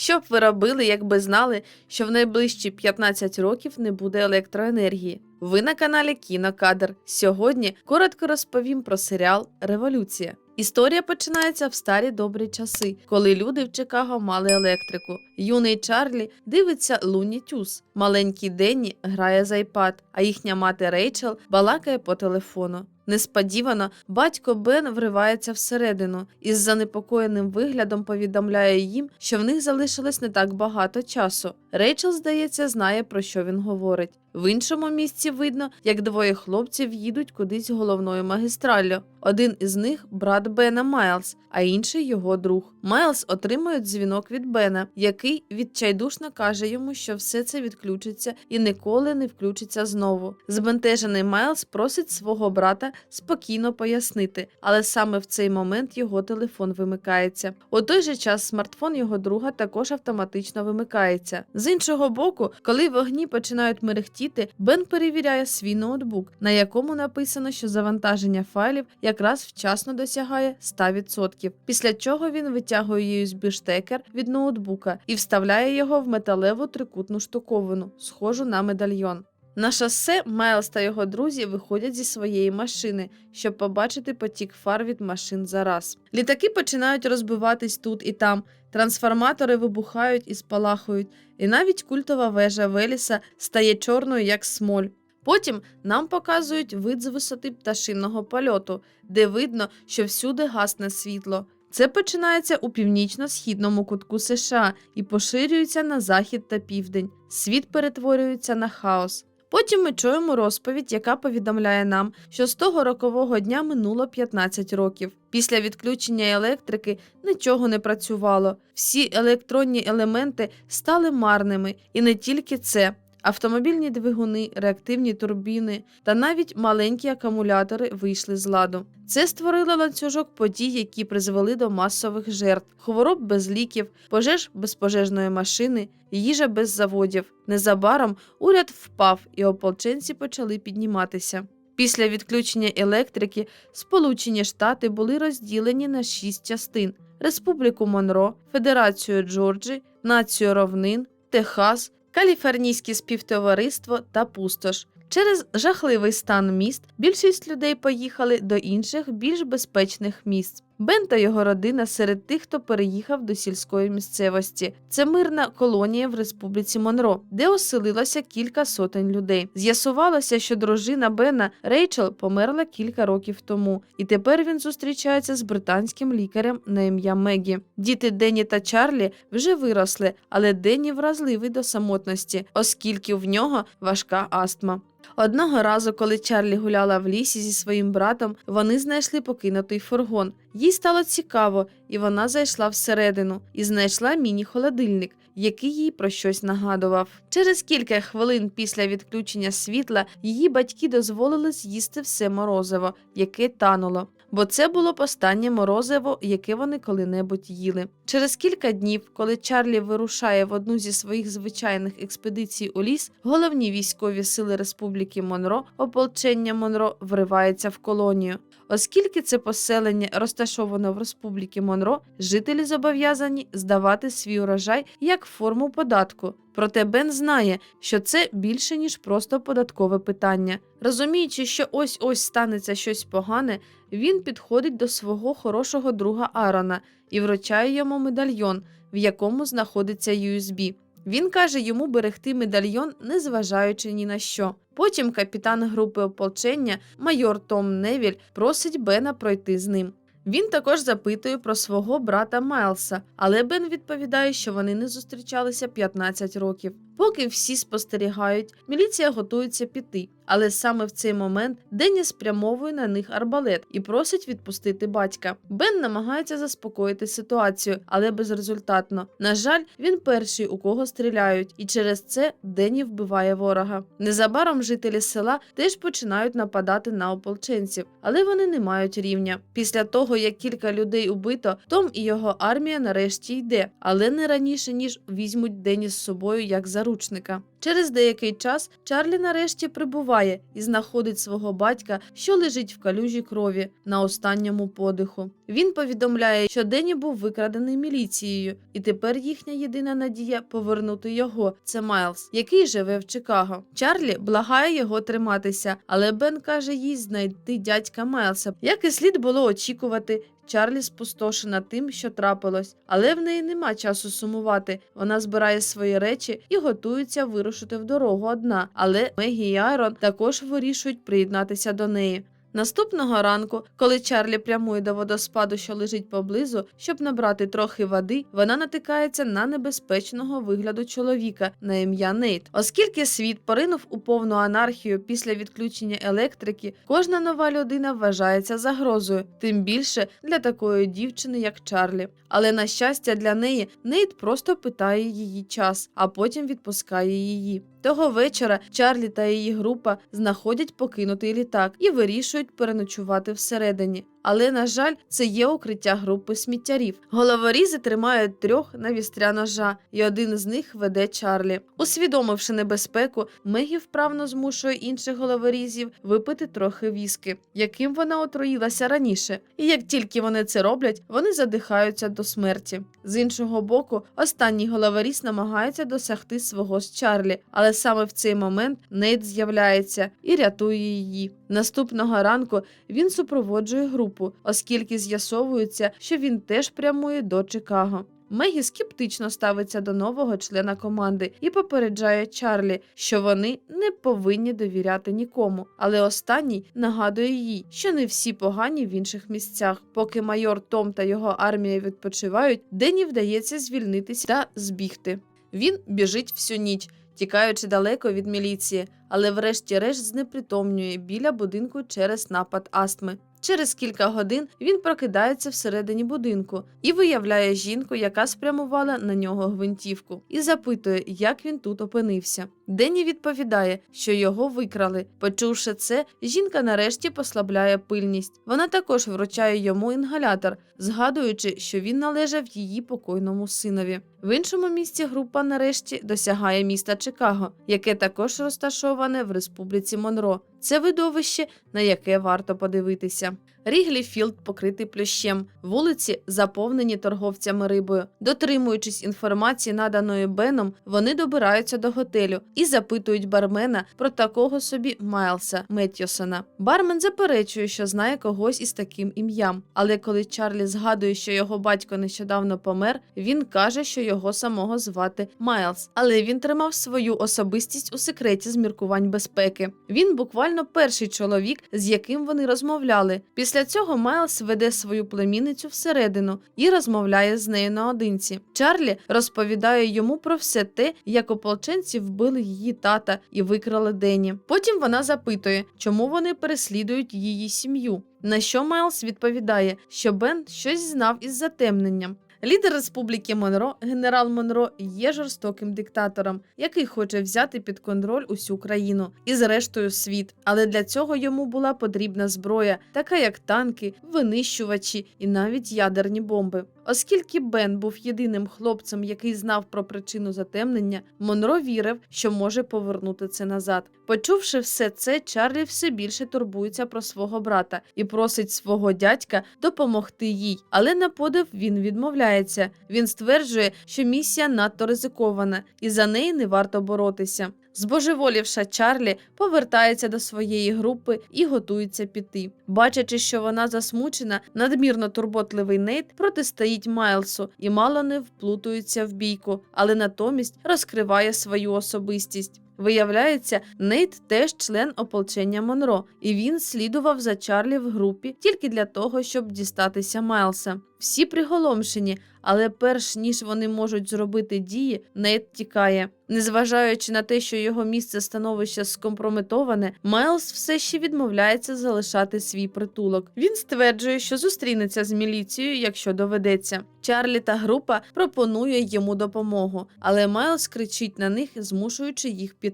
Що б ви робили, якби знали, що в найближчі 15 років не буде електроенергії? Ви на каналі Кінокадр. Сьогодні коротко розповім про серіал Революція. Історія починається в старі добрі часи, коли люди в Чикаго мали електрику. Юний Чарлі дивиться Луні Тюз. Маленький Денні грає з iPad, а їхня мати Рейчел балакає по телефону. Несподівано батько Бен вривається всередину і з занепокоєним виглядом повідомляє їм, що в них залишилось не так багато часу. Рейчел, здається, знає про що він говорить. В іншому місці видно, як двоє хлопців їдуть кудись головною магістраллю. Один із них брат Бена Майлз, а інший його друг. Майлз отримує дзвінок від Бена, який відчайдушно каже йому, що все це відключиться і ніколи не включиться знову. Збентежений Майлз просить свого брата спокійно пояснити, але саме в цей момент його телефон вимикається. У той же час смартфон його друга також автоматично вимикається. З іншого боку, коли вогні починають мерехтіти, Бен перевіряє свій ноутбук, на якому написано, що завантаження файлів якраз вчасно досягає 100%. Після чого він витягує USB-штекер від ноутбука і вставляє його в металеву трикутну штуковину, схожу на медальйон. На шосе Майлз та його друзі виходять зі своєї машини, щоб побачити потік фар від машин за раз. Літаки починають розбиватись тут і там, трансформатори вибухають і спалахують, і навіть культова вежа Веліса стає чорною, як смоль. Потім нам показують вид з висоти пташиного польоту, де видно, що всюди гасне світло. Це починається у північно-східному кутку США і поширюється на захід та південь. Світ перетворюється на хаос. Потім ми чуємо розповідь, яка повідомляє нам, що з того рокового дня минуло 15 років. Після відключення електрики нічого не працювало. Всі електронні елементи стали марними, і не тільки це. Автомобільні двигуни, реактивні турбіни та навіть маленькі акумулятори вийшли з ладу. Це створило ланцюжок подій, які призвели до масових жертв, хвороб без ліків, пожеж без пожежної машини, їжа без заводів. Незабаром уряд впав, і ополченці почали підніматися. Після відключення електрики Сполучені Штати були розділені на шість частин: Республіку Монро, Федерацію Джорджі, Націю Ровнин, Техас. Каліфорнійське співтовариство та пустош. Через жахливий стан міст більшість людей поїхали до інших більш безпечних місць. Бен та його родина серед тих, хто переїхав до сільської місцевості. Це мирна колонія в республіці Монро, де оселилося кілька сотень людей. З'ясувалося, що дружина Бена Рейчел померла кілька років тому, і тепер він зустрічається з британським лікарем на ім'я Мегі. Діти Денні та Чарлі вже виросли, але Денні вразливий до самотності, оскільки в нього важка астма. Одного разу, коли Чарлі гуляла в лісі зі своїм братом, вони знайшли покинутий фургон. Їй стало цікаво, і вона зайшла всередину і знайшла міні-холодильник, який їй про щось нагадував. Через кілька хвилин після відключення світла її батьки дозволили з'їсти все морозиво, яке тануло. Бо це було останнє морозиво, яке вони коли-небудь їли. Через кілька днів, коли Чарлі вирушає в одну зі своїх звичайних експедицій у ліс, головні військові сили Республіки Монро, ополчення Монро, вривається в колонію. Оскільки це поселення розташовано в Республіки Монро, жителі зобов'язані здавати свій урожай як форму податку. Проте Бен знає, що це більше ніж просто податкове питання. Розуміючи, що ось ось станеться щось погане, він підходить до свого хорошого друга Арона і вручає йому медальйон, в якому знаходиться USB. Він каже йому берегти медальйон, незважаючи ні на що. Потім капітан групи ополчення, майор Том Невіль, просить Бена пройти з ним. Він також запитує про свого брата Майлса, але Бен відповідає, що вони не зустрічалися 15 років. Поки всі спостерігають, міліція готується піти. Але саме в цей момент Денні спрямовує на них арбалет і просить відпустити батька. Бен намагається заспокоїти ситуацію, але безрезультатно. На жаль, він перший, у кого стріляють, і через це Денні вбиває ворога. Незабаром жителі села теж починають нападати на ополченців, але вони не мають рівня. Після того, як кілька людей убито, Том і його армія нарешті йде, але не раніше ніж візьмуть Денні з собою як заручника. Заручника. Через деякий час Чарлі нарешті прибуває і знаходить свого батька, що лежить в калюжі крові на останньому подиху. Він повідомляє, що Дені був викрадений міліцією, і тепер їхня єдина надія повернути його. Це Майлз, який живе в Чикаго. Чарлі благає його триматися, але Бен каже їй знайти дядька Майлса. Як і слід було очікувати, Чарлі спустошена тим, що трапилось, але в неї нема часу сумувати. Вона збирає свої речі і готується вирушити в дорогу одна. Але Мегі і Айрон також вирішують приєднатися до неї. Наступного ранку, коли Чарлі прямує до водоспаду, що лежить поблизу, щоб набрати трохи води, вона натикається на небезпечного вигляду чоловіка на ім'я Нейт. Оскільки світ поринув у повну анархію після відключення електрики, кожна нова людина вважається загрозою, тим більше для такої дівчини, як Чарлі. Але на щастя для неї Нейт просто питає її час, а потім відпускає її. Того вечора Чарлі та її група знаходять покинутий літак і вирішують переночувати всередині. Але, на жаль, це є укриття групи сміттярів. Головорізи тримають трьох на вістря ножа, і один з них веде Чарлі. Усвідомивши небезпеку, Мегі вправно змушує інших головорізів випити трохи віски, яким вона отруїлася раніше. І як тільки вони це роблять, вони задихаються до смерті. З іншого боку, останній головоріз намагається досягти свого з Чарлі, але саме в цей момент Нейт з'являється і рятує її. Наступного ранку він супроводжує групу, оскільки з'ясовується, що він теж прямує до Чикаго. Мегі скептично ставиться до нового члена команди і попереджає Чарлі, що вони не повинні довіряти нікому. Але останній нагадує їй, що не всі погані в інших місцях. Поки майор Том та його армія відпочивають, Дені вдається звільнитися та збігти. Він біжить всю ніч, тікаючи далеко від міліції, але врешті-решт знепритомнює біля будинку через напад астми. Через кілька годин він прокидається всередині будинку і виявляє жінку, яка спрямувала на нього гвинтівку, і запитує, як він тут опинився. Дені відповідає, що його викрали. Почувши це, жінка нарешті послабляє пильність. Вона також вручає йому інгалятор, згадуючи, що він належав її покойному синові. В іншому місці група нарешті досягає міста Чикаго, яке також розташоване в республіці Монро. Це видовище, на яке варто подивитися. Ріглі Філд покритий плющем, вулиці заповнені торговцями рибою. Дотримуючись інформації, наданої Беном, вони добираються до готелю і запитують бармена про такого собі Майлса Меттьосона. Бармен заперечує, що знає когось із таким ім'ям. Але коли Чарлі згадує, що його батько нещодавно помер, він каже, що його самого звати Майлз. Але він тримав свою особистість у секреті з міркувань безпеки. Він буквально перший чоловік, з яким вони розмовляли. Після цього Майлз веде свою племінницю всередину і розмовляє з нею наодинці. Чарлі розповідає йому про все те, як ополченці вбили її тата і викрали Дені. Потім вона запитує, чому вони переслідують її сім'ю. На що Майлз відповідає, що Бен щось знав із затемненням. Лідер республіки Монро, генерал Монро, є жорстоким диктатором, який хоче взяти під контроль усю країну і, зрештою, світ. Але для цього йому була потрібна зброя, така як танки, винищувачі і навіть ядерні бомби. Оскільки Бен був єдиним хлопцем, який знав про причину затемнення, Монро вірив, що може повернути це назад. Почувши все це, Чарлі все більше турбується про свого брата і просить свого дядька допомогти їй. Але на подив він відмовляється. Він стверджує, що місія надто ризикована, і за неї не варто боротися. Збожеволівша Чарлі повертається до своєї групи і готується піти. Бачачи, що вона засмучена, надмірно турботливий Нейт протистоїть Майлсу і мало не вплутується в бійку, але натомість розкриває свою особистість. Виявляється, Нейт теж член ополчення Монро, і він слідував за Чарлі в групі тільки для того, щоб дістатися Майлса. Всі приголомшені, але перш ніж вони можуть зробити дії, Нейт тікає. Незважаючи на те, що його місце становище скомпрометоване, Майлз все ще відмовляється залишати свій притулок. Він стверджує, що зустрінеться з міліцією, якщо доведеться. Чарлі та група пропонує йому допомогу, але Майлз кричить на них, змушуючи їх піти.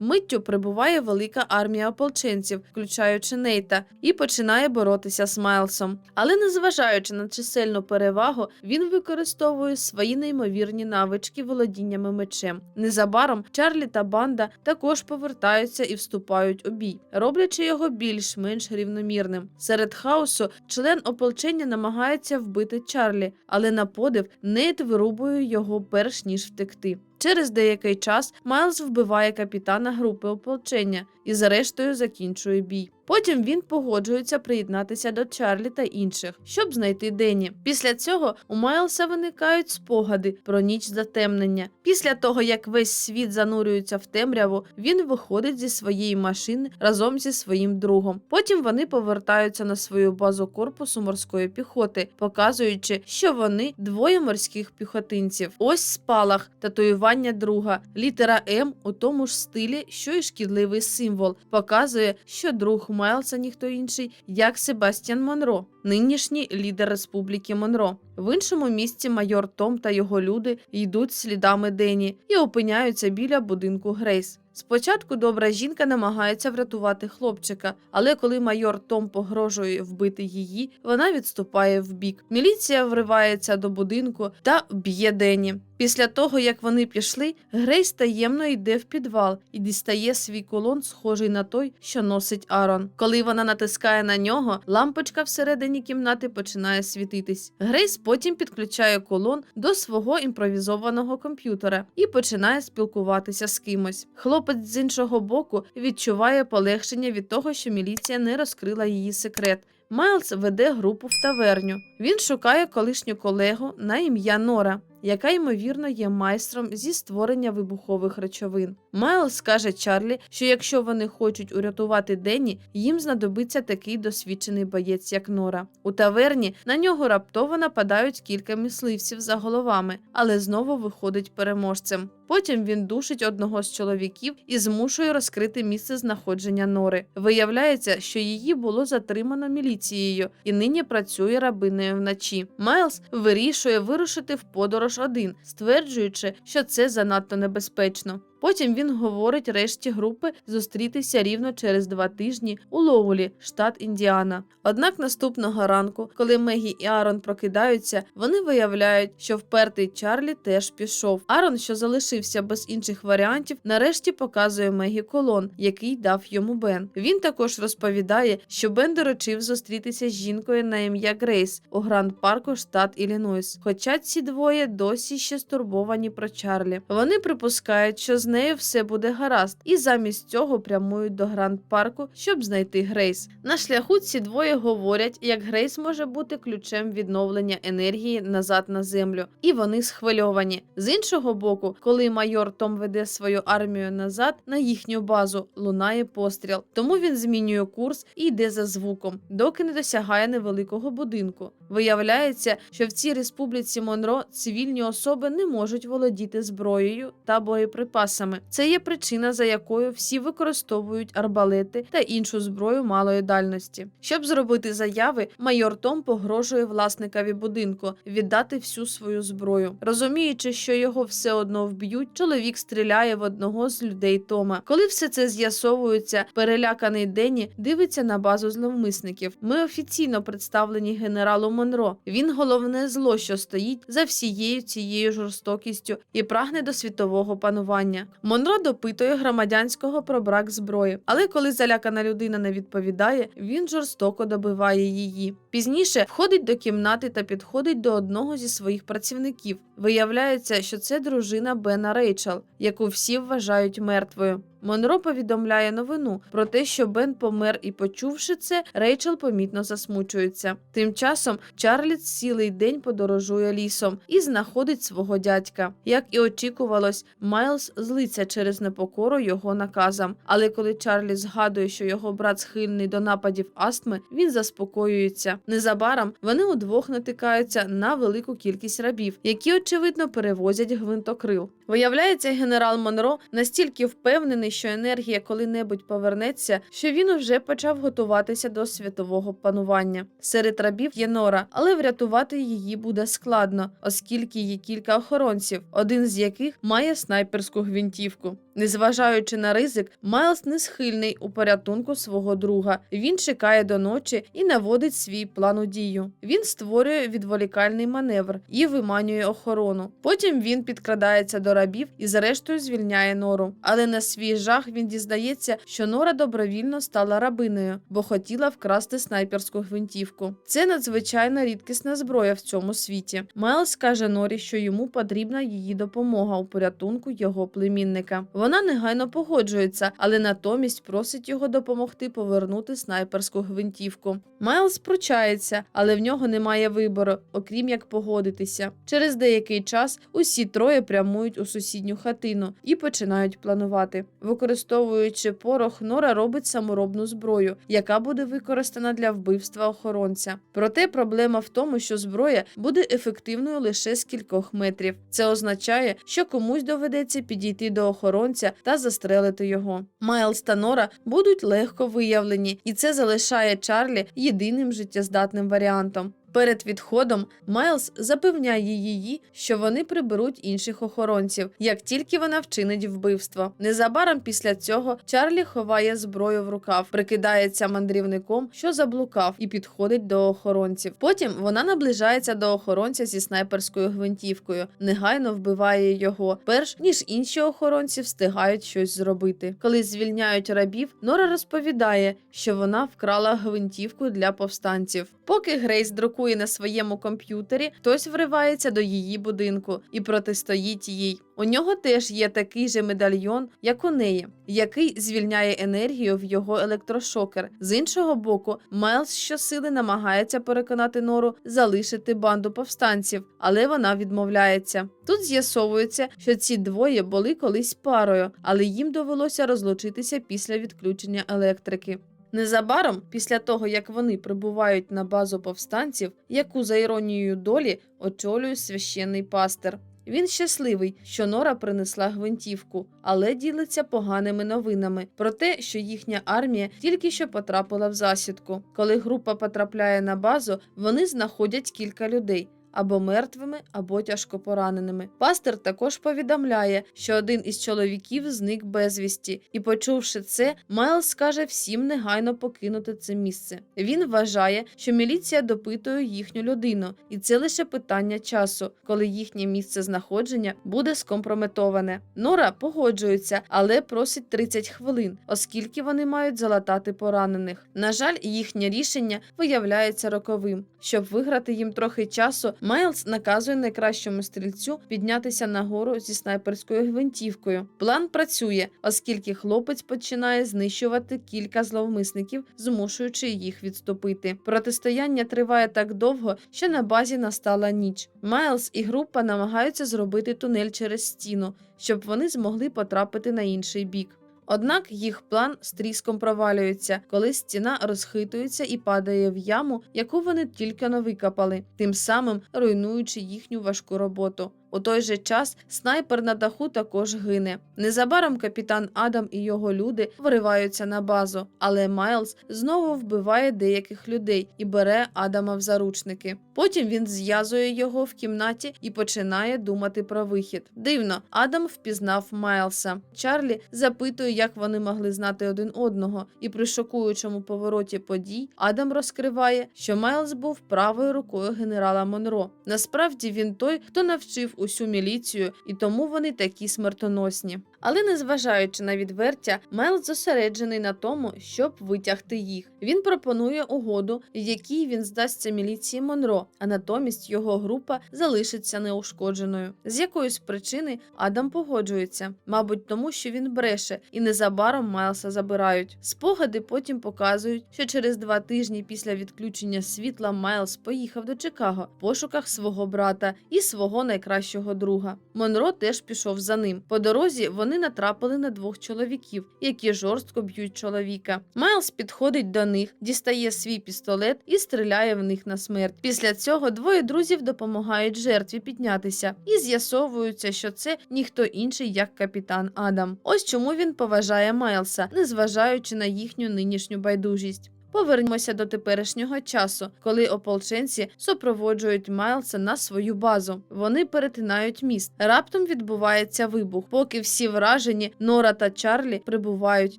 Миттю прибуває велика армія ополченців, включаючи Нейта, і починає боротися з Майлсом. Але незважаючи на чисельну перевагу, він використовує свої неймовірні навички володіннями мечем. Незабаром Чарлі та банда також повертаються і вступають у бій, роблячи його більш-менш рівномірним. Серед хаосу член ополчення намагається вбити Чарлі, але на подив Нейт вирубує його перш ніж втекти. Через деякий час Майлз вбиває капітана групи ополчення і зрештою закінчує бій. Потім він погоджується приєднатися до Чарлі та інших, щоб знайти Дені. Після цього у Майлса виникають спогади про ніч затемнення. Після того, як весь світ занурюється в темряву, він виходить зі своєї машини разом зі своїм другом. Потім вони повертаються на свою базу корпусу морської піхоти, показуючи, що вони двоє морських піхотинців. Ось спалах, татуювання друга, літера М у тому ж стилі, що й шкідливий символ, показує, що друг Майлса ніхто інший, як Себастьян Монро, нинішній лідер Республіки Монро. В іншому місці майор Том та його люди йдуть слідами Дені і опиняються біля будинку Грейс. Спочатку добра жінка намагається врятувати хлопчика, але коли майор Том погрожує вбити її, вона відступає вбік. Міліція вривається до будинку та б'є Дені. Після того, як вони пішли, Грейс таємно йде в підвал і дістає свій колон, схожий на той, що носить Арон. Коли вона натискає на нього, лампочка всередині кімнати починає світитись. Грейс потім підключає колон до свого імпровізованого комп'ютера і починає спілкуватися з кимось. Хлопець з іншого боку відчуває полегшення від того, що міліція не розкрила її секрет. Майлз веде групу в таверню. Він шукає колишню колегу на ім'я Нора, яка ймовірно є майстром зі створення вибухових речовин. Майлз каже Чарлі, що якщо вони хочуть урятувати Денні, їм знадобиться такий досвідчений боєць, як Нора. У таверні на нього раптово нападають кілька мисливців за головами, але знову виходить переможцем. Потім він душить одного з чоловіків і змушує розкрити місце знаходження Нори. Виявляється, що її було затримано міліцією і нині працює рабинею вночі. Майлз вирішує вирушити в подорож один, стверджуючи, що це занадто небезпечно. Потім він говорить решті групи зустрітися рівно через два тижні у Лоулі, штат Індіана. Однак наступного ранку, коли Мегі і Арон прокидаються, вони виявляють, що впертий Чарлі теж пішов. Арон, що залишився без інших варіантів, нарешті показує Мегі колон, який дав йому Бен. Він також розповідає, що Бен доручив зустрітися з жінкою на ім'я Грейс у Гранд Парку, штат Іллінойс. Хоча ці двоє досі ще стурбовані про Чарлі. Вони припускають, що з нею все буде гаразд, і замість цього прямують до Гранд Парку, щоб знайти Грейс. На шляху ці двоє говорять, як Грейс може бути ключем відновлення енергії назад на землю, і вони схвильовані. З іншого боку, коли майор Том веде свою армію назад на їхню базу, лунає постріл. Тому він змінює курс і йде за звуком, доки не досягає невеликого будинку. Виявляється, що в цій республіці Монро цивільні особи не можуть володіти зброєю та боєприпасами. Це є причина, за якою всі використовують арбалети та іншу зброю малої дальності. Щоб зробити заяви, майор Том погрожує власникові будинку віддати всю свою зброю. Розуміючи, що його все одно вб'ють, чоловік стріляє в одного з людей Тома. Коли все це з'ясовується, переляканий Денні дивиться на базу зловмисників. Ми офіційно представлені генералу Монро. Він головне зло, що стоїть за всією цією жорстокістю і прагне до світового панування. Монро допитує громадянського про брак зброї, але коли залякана людина не відповідає, він жорстоко добиває її. Пізніше входить до кімнати та підходить до одного зі своїх працівників. Виявляється, що це дружина Бена Рейчел, яку всі вважають мертвою. Монро повідомляє новину про те, що Бен помер, і почувши це, Рейчел помітно засмучується. Тим часом Чарлі цілий день подорожує лісом і знаходить свого дядька. Як і очікувалось, Майлз злиться через непокору його наказам. Але коли Чарлі згадує, що його брат схильний до нападів астми, він заспокоюється. Незабаром вони удвох натикаються на велику кількість рабів, які очевидно перевозять гвинтокрил. Виявляється, генерал Монро настільки впевнений, що енергія коли-небудь повернеться, що він вже почав готуватися до світового панування. Серед рабів є Нора, але врятувати її буде складно, оскільки є кілька охоронців, один з яких має снайперську гвинтівку. Незважаючи на ризик, Майлз не схильний у порятунку свого друга. Він чекає до ночі і наводить свій план у дію. Він створює відволікальний маневр і виманює охорону. Потім він підкрадається до рабів і зрештою звільняє нору. Але на свій жах він дізнається, що Нора добровільно стала рабиною, бо хотіла вкрасти снайперську гвинтівку. Це надзвичайно рідкісна зброя в цьому світі. Майлз каже Норі, що йому потрібна її допомога у порятунку його племінника. Вона негайно погоджується, але натомість просить його допомогти повернути снайперську гвинтівку. Майлз пручається, але в нього немає вибору, окрім як погодитися. Через деякий час усі троє прямують у сусідню хатину і починають планувати. Використовуючи порох, Нора робить саморобну зброю, яка буде використана для вбивства охоронця. Проте проблема в тому, що зброя буде ефективною лише з кількох метрів. Це означає, що комусь доведеться підійти до охоронця та застрелити його. Майлз та Нора будуть легко виявлені, і це залишає Чарлі єдиним життєздатним варіантом. Перед відходом Майлз запевняє її, що вони приберуть інших охоронців, як тільки вона вчинить вбивство. Незабаром після цього Чарлі ховає зброю в рукав, прикидається мандрівником, що заблукав, і підходить до охоронців. Потім вона наближається до охоронця зі снайперською гвинтівкою, негайно вбиває його, перш ніж інші охоронці встигають щось зробити. Коли звільняють рабів, Нора розповідає, що вона вкрала гвинтівку для повстанців. Поки Грейс друкує на своєму комп'ютері, хтось вривається до її будинку і протистоїть їй. У нього теж є такий же медальйон, як у неї, який звільняє енергію в його електрошокер. З іншого боку, Майлз щосили намагається переконати Нору залишити банду повстанців, але вона відмовляється. Тут з'ясовується, що ці двоє були колись парою, але їм довелося розлучитися після відключення електрики. Незабаром, після того як вони прибувають на базу повстанців, яку за іронією долі очолює священний пастир. Він щасливий, що Нора принесла гвинтівку, але ділиться поганими новинами про те, що їхня армія тільки що потрапила в засідку. Коли група потрапляє на базу, вони знаходять кілька людей. Або мертвими, або тяжко пораненими. Пастир також повідомляє, що один із чоловіків зник безвісті, і, почувши це, Майлз скаже всім негайно покинути це місце. Він вважає, що міліція допитує їхню людину, і це лише питання часу, коли їхнє місце знаходження буде скомпрометоване. Нора погоджується, але просить 30 хвилин, оскільки вони мають залатати поранених. На жаль, їхнє рішення виявляється роковим. Щоб виграти їм трохи часу, Майлз наказує найкращому стрільцю піднятися нагору зі снайперською гвинтівкою. План працює, оскільки хлопець починає знищувати кілька зловмисників, змушуючи їх відступити. Протистояння триває так довго, що на базі настала ніч. Майлз і група намагаються зробити тунель через стіну, щоб вони змогли потрапити на інший бік. Однак їх план з тріском провалюється, коли стіна розхитується і падає в яму, яку вони тільки но викопали, тим самим руйнуючи їхню важку роботу. У той же час снайпер на даху також гине. Незабаром капітан Адам і його люди вриваються на базу, але Майлз знову вбиває деяких людей і бере Адама в заручники. Потім він зв'язує його в кімнаті і починає думати про вихід. Дивно, Адам впізнав Майлса. Чарлі запитує, як вони могли знати один одного, і при шокуючому повороті подій Адам розкриває, що Майлз був правою рукою генерала Монро. Насправді він той, хто навчив усю міліцію, і тому вони такі смертоносні. Але незважаючи на відвертя, Майлз зосереджений на тому, щоб витягти їх. Він пропонує угоду, в якій він здасться міліції Монро, а натомість його група залишиться неушкодженою. З якоїсь причини Адам погоджується, мабуть, тому що він бреше, і незабаром Майлса забирають. Спогади потім показують, що через два тижні після відключення світла Майлз поїхав до Чикаго в пошуках свого брата і свого найкращого друга. Монро теж пішов за ним. По дорозі вони натрапили на двох чоловіків, які жорстко б'ють чоловіка. Майлз підходить до них, дістає свій пістолет і стріляє в них на смерть. Після цього двоє друзів допомагають жертві піднятися і з'ясовується, що це ніхто інший, як капітан Адам. Ось чому він поважає Майлса, незважаючи на їхню нинішню байдужість. Повернемося до теперішнього часу, коли ополченці супроводжують Майлса на свою базу. Вони перетинають міст. Раптом відбувається вибух. Поки всі вражені, Нора та Чарлі прибувають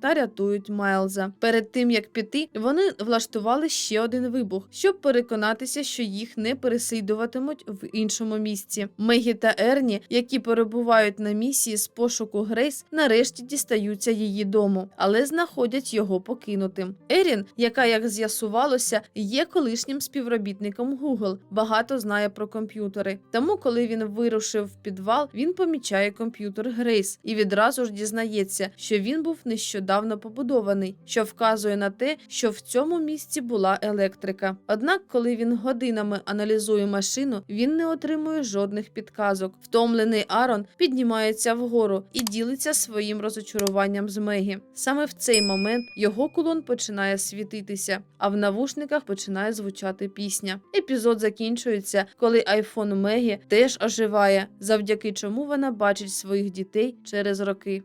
та рятують Майлза. Перед тим як піти, вони влаштували ще один вибух, щоб переконатися, що їх не переслідуватимуть в іншому місці. Мегі та Ерні, які перебувають на місії з пошуку Грейс, нарешті дістаються її дому, але знаходять його покинутим. Ерін, яка, як з'ясувалося, є колишнім співробітником Google, багато знає про комп'ютери. Тому, коли він вирушив в підвал, він помічає комп'ютер Грейс і відразу ж дізнається, що він був нещодавно побудований, що вказує на те, що в цьому місці була електрика. Однак, коли він годинами аналізує машину, він не отримує жодних підказок. Втомлений Арон піднімається вгору і ділиться своїм розочаруванням з Мегі. Саме в цей момент його кулон починає світитися, а в навушниках починає звучати пісня. Епізод закінчується, коли айфон Мегі теж оживає, завдяки чому вона бачить своїх дітей через роки.